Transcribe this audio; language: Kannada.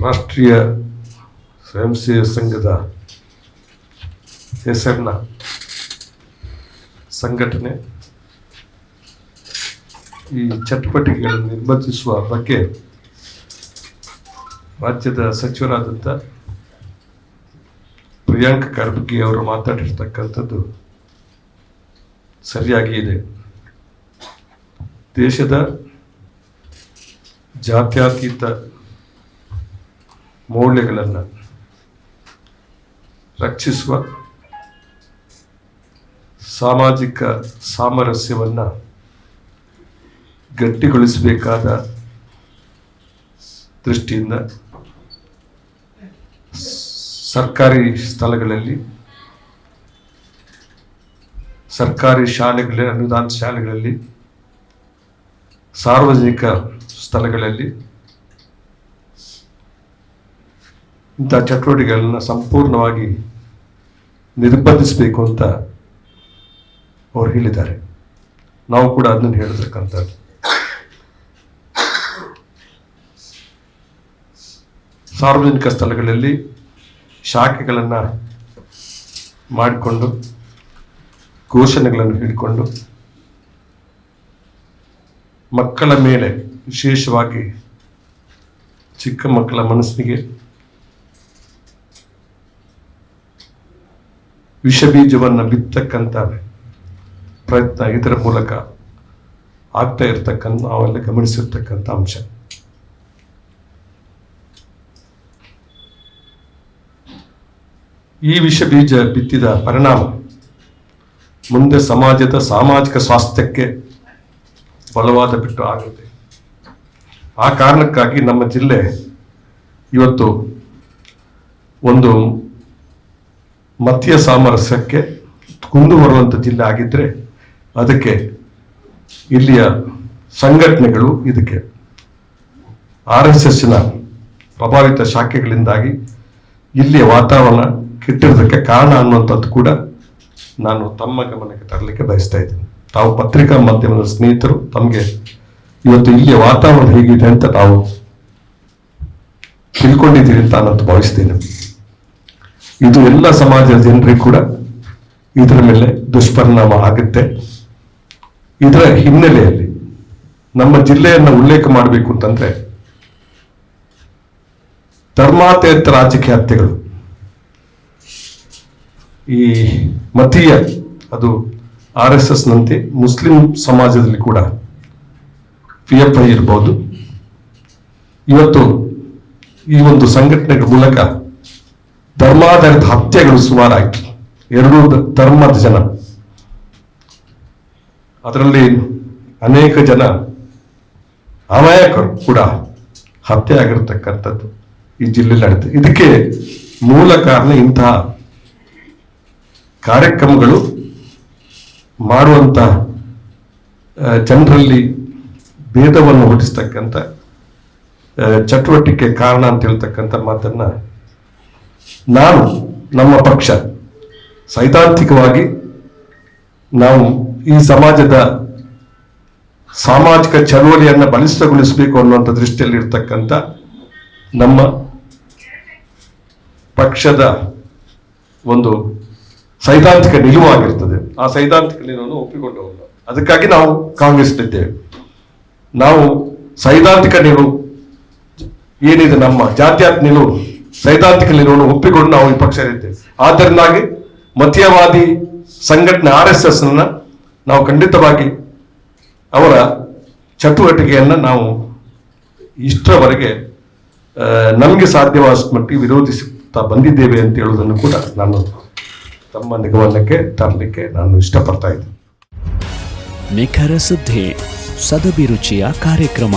ರಾಷ್ಟ್ರೀಯ ಸ್ವಯಂ ಸೇವಕ ಸಂಘದ ಹೆಸರಿನ ಸಂಘಟನೆ ಈ ಚಟುವಟಿಕೆಗಳನ್ನು ನಿರ್ಬಂಧಿಸುವ ಬಗ್ಗೆ ರಾಜ್ಯದ ಸಚಿವರಾದಂಥ ಪ್ರಿಯಾಂಕ್ ಖರ್ಗೆ ಅವರು ಮಾತಾಡಿರ್ತಕ್ಕಂಥದ್ದು ಸರಿಯಾಗಿ ಇದೆ. ದೇಶದ ಜಾತ್ಯತೀತ ಮೌಲ್ಯಗಳನ್ನು ರಕ್ಷಿಸುವ ಸಾಮಾಜಿಕ ಸಾಮರಸ್ಯವನ್ನು ಗಟ್ಟಿಗೊಳಿಸಬೇಕಾದ ದೃಷ್ಟಿಯಿಂದ ಸರ್ಕಾರಿ ಸ್ಥಳಗಳಲ್ಲಿ ಸರ್ಕಾರಿ ಶಾಲೆಗಳಲ್ಲಿ ಅನುದಾನ ಶಾಲೆಗಳಲ್ಲಿ ಸಾರ್ವಜನಿಕ ಸ್ಥಳಗಳಲ್ಲಿ ಇಂಥ ಚಟುವಟಿಕೆಗಳನ್ನು ಸಂಪೂರ್ಣವಾಗಿ ನಿರ್ಬಂಧಿಸಬೇಕು ಅಂತ ಅವ್ರು ಹೇಳಿದ್ದಾರೆ. ನಾವು ಕೂಡ ಅದನ್ನು ಹೇಳತಕ್ಕಂಥದ್ದು ಸಾರ್ವಜನಿಕ ಸ್ಥಳಗಳಲ್ಲಿ ಶಾಖೆಗಳನ್ನು ಮಾಡಿಕೊಂಡು ಘೋಷಣೆಗಳನ್ನು ಹಿಡ್ಕೊಂಡು ಮಕ್ಕಳ ಮೇಲೆ ವಿಶೇಷವಾಗಿ ಚಿಕ್ಕ ಮಕ್ಕಳ ಮನಸ್ಸಿಗೆ ವಿಷಬೀಜವನ್ನು ಬಿತ್ತಕ್ಕಂಥ ಪ್ರಯತ್ನ ಇದರ ಮೂಲಕ ಆಗ್ತಾ ಇರ್ತಕ್ಕಂಥ, ನಾವೆಲ್ಲ ಗಮನಿಸಿರ್ತಕ್ಕಂಥ ಅಂಶ. ಈ ವಿಷ ಬೀಜ ಬಿತ್ತಿದ ಪರಿಣಾಮ ಮುಂದೆ ಸಮಾಜದ ಸಾಮಾಜಿಕ ಸ್ವಾಸ್ಥ್ಯಕ್ಕೆ ಬಲವಾದ ಬಿಟ್ಟು ಆಗುತ್ತೆ. ಆ ಕಾರಣಕ್ಕಾಗಿ ನಮ್ಮ ಜಿಲ್ಲೆ ಇವತ್ತು ಒಂದು ಮತೀಯ ಸಾಮರಸ್ಯಕ್ಕೆ ಕುಂದು ಬರುವಂಥ ಜಿಲ್ಲೆ ಆಗಿದ್ದರೆ ಅದಕ್ಕೆ ಇಲ್ಲಿಯ ಸಂಘಟನೆಗಳು ಇದಕ್ಕೆ ಆರ್ ಎಸ್ ಎಸ್ನ ಪ್ರಭಾವಿತ ಶಾಖೆಗಳಿಂದಾಗಿ ಇಲ್ಲಿಯ ವಾತಾವರಣ ಕೆಟ್ಟಿರೋದಕ್ಕೆ ಕಾರಣ ಅನ್ನುವಂಥದ್ದು ಕೂಡ ನಾನು ತಮ್ಮ ಗಮನಕ್ಕೆ ತರಲಿಕ್ಕೆ ಬಯಸ್ತಾ ಇದ್ದೀನಿ. ತಾವು ಪತ್ರಿಕಾ ಮಾಧ್ಯಮದ ಸ್ನೇಹಿತರು, ತಮಗೆ ಇವತ್ತು ಇಲ್ಲಿಯ ವಾತಾವರಣ ಹೇಗಿದೆ ಅಂತ ತಾವು ತಿಳ್ಕೊಂಡಿದ್ದೀರಿ ಅಂತ ನಾನು ಭಾವಿಸ್ತೇನೆ. ಇದು ಎಲ್ಲ ಸಮಾಜದ ಜನರಿಗೆ ಕೂಡ ಇದರ ಮೇಲೆ ದುಷ್ಪರಿಣಾಮ ಆಗುತ್ತೆ. ಇದರ ಹಿನ್ನೆಲೆಯಲ್ಲಿ ನಮ್ಮ ಜಿಲ್ಲೆಯನ್ನು ಉಲ್ಲೇಖ ಮಾಡಬೇಕು ಅಂತಂದ್ರೆ ಧರ್ಮಾತೇತರ ರಾಜಕೀಯ ಹತ್ಯೆಗಳು. ಈ ಮತೀಯ, ಅದು ಆರ್ ಎಸ್ ಎಸ್ ನಂತೆ ಮುಸ್ಲಿಂ ಸಮಾಜದಲ್ಲಿ ಕೂಡ ಪಿ ಎಫ್ ಐ ಇರ್ಬೋದು. ಇವತ್ತು ಈ ಒಂದು ಸಂಘಟನೆಗಳ ಮೂಲಕ ಧರ್ಮಾಧಾರಿತ ಹತ್ಯೆಗಳು ಸುವಾರಾಗಿ ಎರಡೂ ಧರ್ಮದ ಜನ. ಅದರಲ್ಲಿ ಅನೇಕ ಜನ ಅಮಾಯಕರು ಕೂಡ ಹತ್ಯೆ ಆಗಿರತಕ್ಕಂಥದ್ದು ಈ ಜಿಲ್ಲೆಯಲ್ಲಿ ನಡೆಯುತ್ತೆ ಇದಕ್ಕೆ ಮೂಲ ಕಾರಣ ಇಂತಹ ಕಾರ್ಯಕ್ರಮಗಳು ಮಾಡುವಂತ ಜನರಲ್ಲಿ ಭೇದವನ್ನು ಹುಟ್ಟಿಸ್ತಕ್ಕಂಥ ಚಟುವಟಿಕೆ ಕಾರಣ ಅಂತ ಹೇಳ್ತಕ್ಕಂಥ ಮಾತನ್ನ ನಾನು ನಮ್ಮ ಪಕ್ಷ ಸೈದ್ಧಾಂತಿಕವಾಗಿ ನಾವು ಈ ಸಮಾಜದ ಸಾಮಾಜಿಕ ಚಳವಳಿಯನ್ನು ಬಲಿಷ್ಠಗೊಳಿಸಬೇಕು ಅನ್ನುವಂಥ ದೃಷ್ಟಿಯಲ್ಲಿ ಇರ್ತಕ್ಕಂಥ ನಮ್ಮ ಪಕ್ಷದ ಒಂದು ಸೈದ್ಧಾಂತಿಕ ನಿಲುವಾಗಿರ್ತದೆ ಆ ಸೈದ್ಧಾಂತಿಕ ನಿಲುವನ್ನು ಒಪ್ಪಿಕೊಂಡವಲ್ಲ ಅದಕ್ಕಾಗಿ ನಾವು ಕಾಂಗ್ರೆಸ್ನಿದ್ದೇವೆ ನಾವು ಸೈದ್ಧಾಂತಿಕ ನಿಲುವು ಏನಿದೆ ನಮ್ಮ ಜಾತ್ಯಾತ್ ನಿಲುವು ಸೈದ್ಧಾಂತಿಕ ನಿಲುವನ್ನು ಒಪ್ಪಿಕೊಂಡು ನಾವು ಈ ಪಕ್ಷದಲ್ಲಿದ್ದೇವೆ ಆದ್ದರಿಂದಾಗಿ ಮತೀಯವಾದಿ ಸಂಘಟನೆ ಆರ್ ಎಸ್ ಎಸ್ ನಾವು ಖಂಡಿತವಾಗಿ ಅವರ ಚಟುವಟಿಕೆಯನ್ನು ನಾವು ಇಷ್ಟರವರೆಗೆ ನಮಗೆ ಸಾಧ್ಯವಾದಷ್ಟು ಮಟ್ಟಿಗೆ ವಿರೋಧಿಸುತ್ತಾ ಬಂದಿದ್ದೇವೆ ಅಂತ ಹೇಳುವುದನ್ನು ಕೂಡ ನಾನು ತಮ್ಮ ನಿಗಮನಕ್ಕೆ ತರಲಿಕ್ಕೆ ನಾನು ಇಷ್ಟಪಡ್ತಾ ಇದ್ದೀನಿ. ನಿಖರ ಸುದ್ದಿ, ಸದಭಿರುಚಿಯ ಕಾರ್ಯಕ್ರಮ.